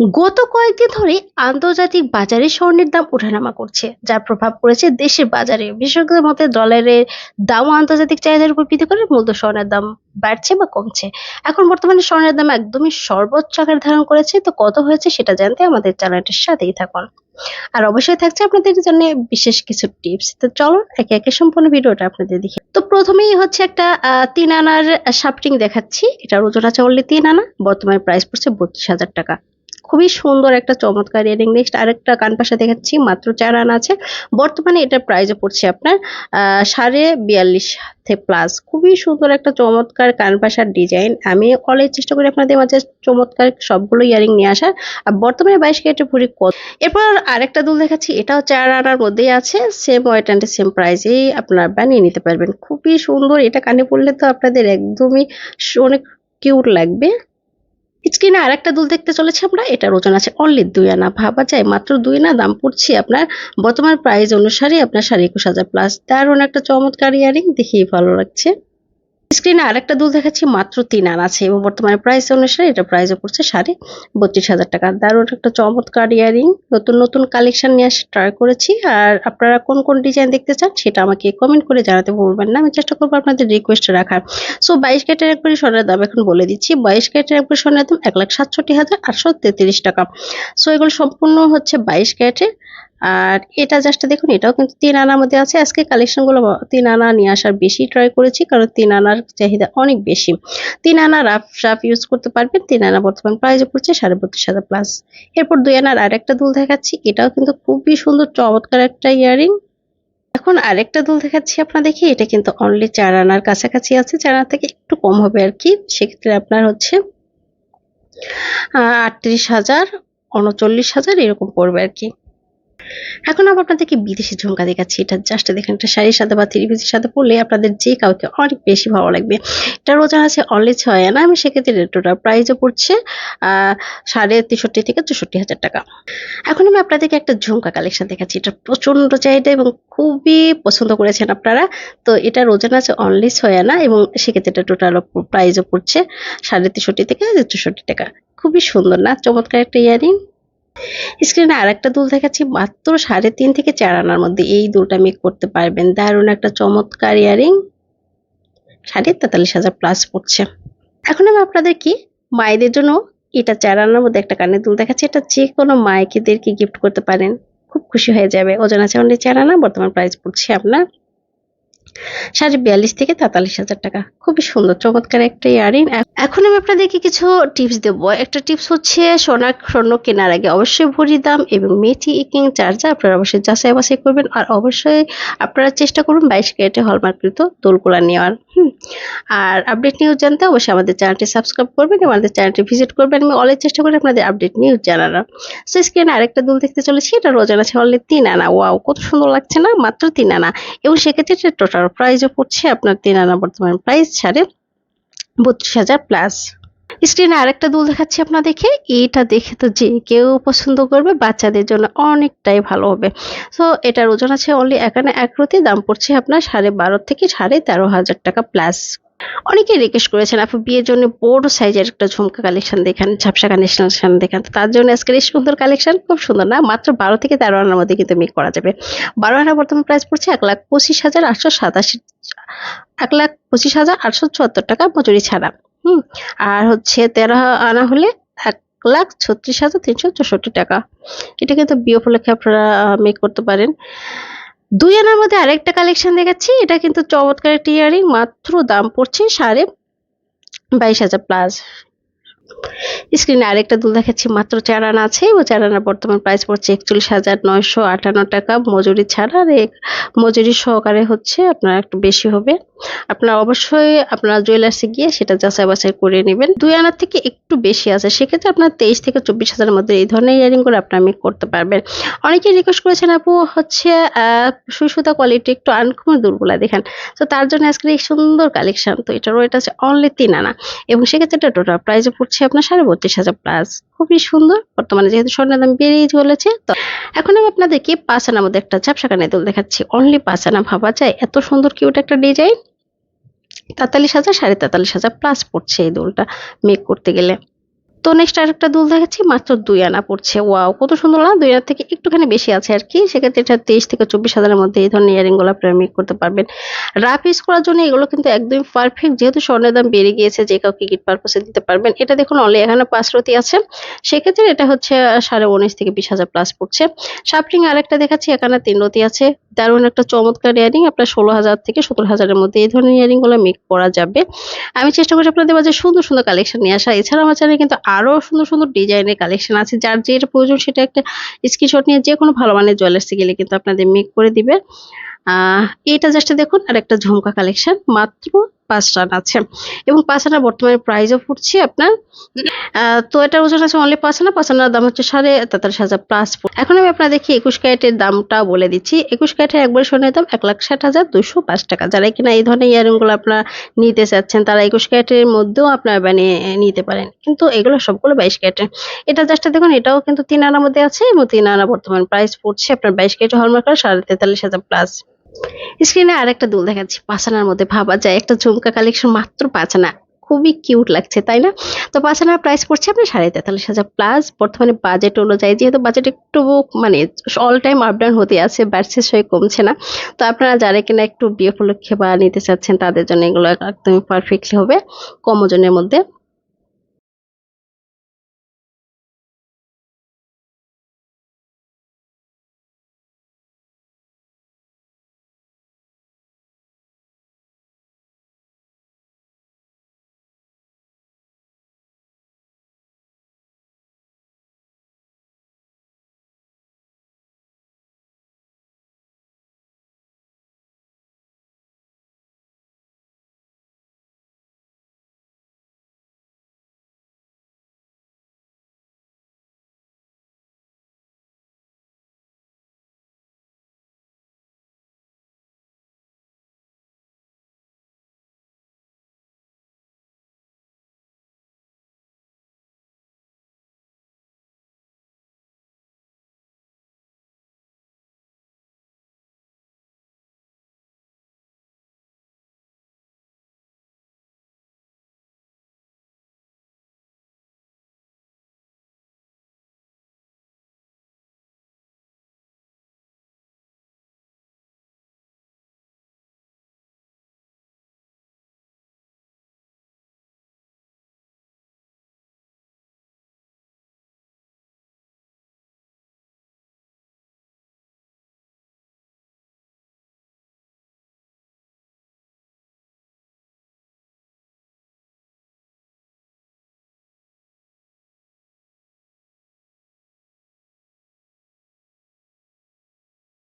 গত কয়েকদিন ধরে আন্তর্জাতিক বাজারে স্বর্ণের দাম ওঠানামা করছে, যার প্রভাব পড়েছে দেশের বাজারে। বিশেষজ্ঞদের মতে, ডলারের দামও আন্তর্জাতিক চাহিদার উপর ভিত্তি করে মূলত স্বর্ণের দাম বাড়ছে বা কমছে। এখন বর্তমানে স্বর্ণের দাম একদমই সর্বোচ্চ আকার ধারণ করেছে। তো কত হয়েছে সেটা জানতে আমাদের চ্যানেলটির সাথেই থাকুন। আর অবশ্যই থাকছে আপনাদের জন্য বিশেষ কিছু টিপস। তো চলুন একে একে সম্পূর্ণ ভিডিওটা আপনাদের দেখি। তো প্রথমেই হচ্ছে একটা তিন আনার সাপটিং দেখাচ্ছি। এটার ওজন আছে অনলি তিন আনা। বর্তমানে প্রাইস পড়ছে বত্রিশ হাজার টাকা। খুবই সুন্দর একটা চমৎকার ইয়ারিং নেক্সট আরেকটা কানপাশা দেখাচ্ছি, মাত্র চার আনা আছে। বর্তমানে এটার প্রাইসও পড়ছে আপনার সাড়ে বিয়াল্লিশ প্লাস খুবই সুন্দর একটা চমৎকার কানপাশার ডিজাইন আমি অলরেডি চেষ্টা করি আপনাদের মাঝে চমৎকার সবগুলো ইয়ারিং নিয়ে আসার। আর বর্তমানে বাইশ ক্যারেটের ভরি কত? এরপর আরেকটা দুল দেখাচ্ছি, এটাও চার আনার মধ্যেই আছে সেম ওয়েট অ্যান্ড সেম প্রাইসেই আপনারা বানিয়ে নিতে পারবেন। খুবই সুন্দর, এটা কানে পড়লে তো আপনাদের একদমই অনেক কিউট লাগবে। স্ক্রিনে আরেকটা দুল দেখতে চলেছে আমরা, এটার ওজন আছে অনলি দুই আনা। ভাবা যায়, মাত্র দুই আনা, দাম পড়ছে আপনার বর্তমান প্রাইস অনুসারে আপনার সাড়ে একুশ হাজার প্লাস দারুণ একটা চমৎকার ইয়ারিং, দেখেই ভালো লাগছে। স্ক্রিনে আরেকটা দুল দেখাচ্ছি, মাত্র তিন আনা আছে এবং বর্তমানে প্রাইস অনুসারে এটা প্রাইসও পড়ছে সাড়ে বত্রিশ হাজার টাকা। দারুণ একটা চমৎকার ইয়ারিং, নতুন নতুন কালেকশন নিয়ে আসে ট্রাই করেছি। আর আপনারা কোন কোন ডিজাইন দেখতে চান সেটা আমাকে কমেন্ট করে জানাতে ভুলবেন না, আমি চেষ্টা করব আপনাদের রিকোয়েস্ট রাখার। সো বাইশ ক্যারেটের একবারে স্বর্ণের দাম এখন বলে দিচ্ছি। বাইশ ক্যারেটের একবারে স্বর্ণের দাম এক লাখ সাতষট্টি হাজার আটশো তেত্রিশ টাকা। সো এগুলো সম্পূর্ণ হচ্ছে বাইশ ক্যারেটের। আর এটা জাস্ট দেখুন, এটাও কিন্তু তিন আনার মধ্যে আছে। আজকে কালেকশনগুলো তিন আনা নিয়ে আসার বেশি ট্রাই করেছি, কারণ তিন আনার চাহিদা অনেক বেশি। তিন আনা রাফ রাফ ইউজ করতে পারবেন। তিন আনা বর্তমান প্রাইসে পড়ছে সাড়ে বত্রিশ হাজার প্লাস এরপর দুই আনার আরেকটা দুল দেখাচ্ছি। এটাও কিন্তু খুবই সুন্দর, চমৎকার একটা ইয়ারিং। এখন আরেকটা দুল দেখাচ্ছি আপনাদেরকে এটা কিন্তু অনলি চার আনার কাছাকাছি আছে। চার আনার থেকে একটু কম হবে আর কি। সেক্ষেত্রে আপনার হচ্ছে আটত্রিশ হাজার, উনচল্লিশ হাজার এরকম পড়বে আর কি। এখন আমি আপনাদেরকে বিদেশি ঝুমকা দেখাচ্ছি। এটা জাস্ট দেখেন, একটা শাড়ির সাথে বা থ্রি পিসের সাথে পরলে আপনাদের যে কাউকে অনেক বেশি ভালো লাগবে। এটার ওজন আছে অনলি ছয় আনা, আমি সেক্ষেত্রে রেটোটার প্রাইসও পড়ছে সাড়ে তেষট্টি থেকে চৌষট্টি হাজার টাকা। এখন আমি আপনাদেরকে একটা ঝুমকা কালেকশন দেখাচ্ছি। এটা প্রচণ্ড চাহিদা এবং খুবই পছন্দ করেছেন আপনারা। তো এটার ওজন আছে অনলি ছয় আনা এবং সেক্ষেত্রে এটা টোটাল প্রাইসও পড়ছে, সাড়ে তেষট্টি থেকে চৌষট্টি টাকা। খুবই সুন্দর না? চমৎকার একটা ইয়ারিং। স্ক্রিনে আর একটা দুল দেখাচ্ছি, মাত্র সাড়ে তিন থেকে চার আনার মধ্যে এই দুলটা মেক করতে পারবেন। দারুণ একটা চমৎকার ইয়ারিং। সাড়ে তেতাল্লিশ হাজার প্লাস পড়ছে। এখন আমি আপনাদের কি মায়েদের জন্য এটা চার আনার মধ্যে একটা কানের দুল দেখাচ্ছি। এটা যে কোনো মায়েকেদেরকে গিফট করতে পারেন। খুব খুশি হয়ে যাবে। ওজন আছে অনলি চার আনা, বর্তমান প্রাইস পড়ছে আপনার সাড়ে বিয়াল্লিশ থেকে তেতাল্লিশ হাজার টাকা। খুবই সুন্দর, চমৎকার একটা ইয়ারিং। এখন আমি আপনাদেরকে কিছু টিপস দেবো। একটা টিপস হচ্ছে সোনা স্বর্ণ কেনার আগে অবশ্যই ভরি দাম এবং মেটি ইকিং চার্জার আপনারা অবশ্যই যাচাই বাছাই করবেন। আর অবশ্যই আপনারা চেষ্টা করুন বাইশ ক্যারেটে হলমার্কৃত দোলগুলা নেওয়ার। আর আপডেট নিউজ জানতে অবশ্যই আমাদের চ্যানেলটি সাবস্ক্রাইব করবেন এবং আমাদের চ্যানেলটি ভিজিট করবেন আমি অলের চেষ্টা করি আপনাদের আপডেট নিউজ জানানোর সো স্ক্রিনে আরেকটা দুল দেখতে চলেছি এটা রোজান আছে অনলি তিন আনা। ওয়াও কত সুন্দর লাগছে না? মাত্র তিন আনা। এবং সেক্ষেত্রে টোটাল প্রাইজও পড়ছে আপনার তিন আনা বর্তমান প্রাইস ছাড়ে বত্রিশ হাজার প্লাস স্ক্রিনে আরেকটা দুল দেখাচ্ছি আপনাদেরকে। এটা দেখে তো যে কেউ পছন্দ করবে, বাচ্চাদের জন্য অনেকটাই ভালো হবে। সো এটার ওজন আছে অনলি এখানে এক রতি, দাম পড়ছে আপনার সাড়ে বারো থেকে সাড়ে তেরো হাজার টাকা প্লাস অনেকে রিকোয়েস্ট করেছেন, আপু বিয়ের জন্য বড় সাইজের একটা ঝুমকা কালেকশন দেখান, ঝাপসা কালেকশন দেখান। তার জন্য আজকের এই সুন্দর কালেকশন খুব সুন্দর না, মাত্র বারো থেকে তেরো আনার মধ্যে কিন্তু মেক করা যাবে। বারো আনা বর্তমান প্রাইস পড়ছে এক লাখ পঁচিশ হাজার আটশো সাতাশি, এক লাখ পঁচিশ হাজার আটশো চুয়াত্তর টাকা মজুরি ছাড়া। হুম, আর হচ্ছে তেরো আনা হলে এক লাখ ছত্রিশ হাজার তিনশো চৌষট্টি টাকা। এটা কিন্তু বিয়ে উপলক্ষে আপনারা মেক করতে পারেন। দুই আনার মধ্যে আরেকটা কালেকশন দেখাচ্ছি। এটা কিন্তু চমৎকার একটি ইয়ারিং, মাত্র দাম পড়ছে সাড়ে বাইশ হাজার প্লাস স্ক্রিনে আরেকটা দুল দেখাচ্ছি, মাত্র চার আনা আছে। এবং চার আনার বর্তমান প্রাইস পড়ছে একচল্লিশ হাজার নয়শো আটান্ন টাকা। মজুরি ছাড়া আর এক মজুরি সহকারে হচ্ছে আপনার একটু বেশি হবে। আপনার অবশ্যই আপনার জুয়েলার্সে গিয়ে সেটা যাচাই বাছাই করে নেবেন। দুই আনার থেকে একটু বেশি আছে। সেক্ষেত্রে আপনার তেইশ থেকে চব্বিশ হাজারের মধ্যে এই ধরনের ইয়ারিং করে আপনার মেক করতে পারবেন। অনেকেই রিকোয়েস্ট করেছেন, আপু, হচ্ছে সুই সুতা কোয়ালিটি একটু আনকমন দুর্বলা দেখেন। তো তার জন্য আজকে এই সুন্দর কালেকশন তো এটার ওয়েট আছে অনলি তিন আনা। এবং সেক্ষেত্রে এটা টোটাল প্রাইসে পড়ছে আপনার সাড়ে বত্রিশ হাজার প্লাস খুবই সুন্দর। বর্তমানে যেহেতু স্বর্ণের দাম বেড়েই চলেছে, তো এখন আমি আপনাদেরকে পাঁচ আনার মধ্যে একটা ঝাপসা কানে দুল দেখাচ্ছি। অনলি পাঁচ আনা ভাবা যায়। এত সুন্দর কিউট একটা ডিজাইন তেতাল্লিশ হাজার, সাড়ে তেতাল্লিশ হাজার প্লাস পড়ছে এই দোলটা। মেক করতে গেলে। তো নেক্সট আরেকটা দুল দেখাচ্ছি মাত্র দুই আনা পড়ছে। ওয়াও কত সুন্দর না? দুই আনা থেকে একটুখানি বেশি আছে আর কি। সেক্ষেত্রে এটা তেইশ থেকে চব্বিশ হাজারের মধ্যে এই ধরনের ইয়ারিংগুলো আপনারা মেক করতে পারবেন। রাফ ইউজ করার জন্য এগুলো কিন্তু একদমই পারফেক্ট যেহেতু স্বর্ণের দাম বেড়ে গিয়েছে, যে কাউকে গিফট পারপাসে দিতে পারবেন। এটা দেখুন অনলি এখানে পাঁচ রতি আছে। সেক্ষেত্রে এটা হচ্ছে, সাড়ে উনিশ থেকে বিশ হাজার প্লাস পড়ছে। শার্পটিং আরেকটা দেখাচ্ছি, এখানে তিন রতি আছে। দারুণ একটা চমৎকার ইয়ারিং, আপনার ষোলো হাজার থেকে সতেরো হাজারের মধ্যে এই ধরনের ইয়ারিংগুলো মেক করা যাবে। আমি চেষ্টা করছি আপনাদের মাঝে সুন্দর সুন্দর কালেকশন নিয়ে আসা এছাড়া আমার চ্যানেলে কিন্তু আরও সুন্দর সুন্দর ডিজাইনের কালেকশন আছে। যার যেটা প্রয়োজন সেটা একটা স্ক্রিনশট নিয়ে যে কোনো ভালো মানের জুয়েলার্সে গেলে কিন্তু আপনাদের মেক করে দিবে। এটা জাস্ট দেখুন আর একটা ঝুমকা কালেকশন মাত্র পাঁচ রান আছে। এবং পাঁচ আনা বর্তমানে প্রাইসও পড়ছে আপনার। তো এটার ওজন আছে অনলি পাঁচ আনা পাঁচ আনার দাম হচ্ছে সাড়ে তেতাল্লিশ হাজার প্লাস এখন আমি আপনার দেখি একুশ ক্যারেটের দামটা বলে দিচ্ছি। একুশ ক্যারেটের একবার সোনের দাম এক লাখ ষাট হাজার দুশো পাঁচ টাকা। যারা কিনা এই ধরনের ইয়ারিংগুলো আপনারা নিতে চাচ্ছেন, তারা একুশ ক্যারেটের মধ্যেও আপনারা বানিয়ে নিতে পারেন। কিন্তু এগুলো সবগুলো বাইশ ক্যারেটের এটা জাস্ট দেখুন, এটাও কিন্তু তিন আনার মধ্যে আছে এবং তিন আনা বর্তমান প্রাইস পড়ছে। আপনার বাইশ ক্যারেটের হলমার্ক আর সাড়ে তেতাল্লিশ হাজার প্লাস স্ক্রিনে আরেকটা দুল দেখাচ্ছি। পাঁচানার মধ্যে ভাবা যায়, একটা ঝুমকা কালেকশন মাত্র পাঁচানা খুবই কিউট লাগছে, তাই না? তো পাঁচানার প্রাইস পড়ছে আপনার সাড়ে তেতাল্লিশ হাজার প্লাস বর্তমানে বাজেট অনুযায়ী যেহেতু বাজেট একটু মানে অল টাইম আপ ডাউন হতে আছে বাড়ছে সই কমছে না। তো আপনারা যারা কিনা একটু বিয়ে উপলক্ষে বা নিতে চাচ্ছেন, তাদের জন্য এগুলো একদমই পারফেক্টলি হবে। কম ওজনের মধ্যে।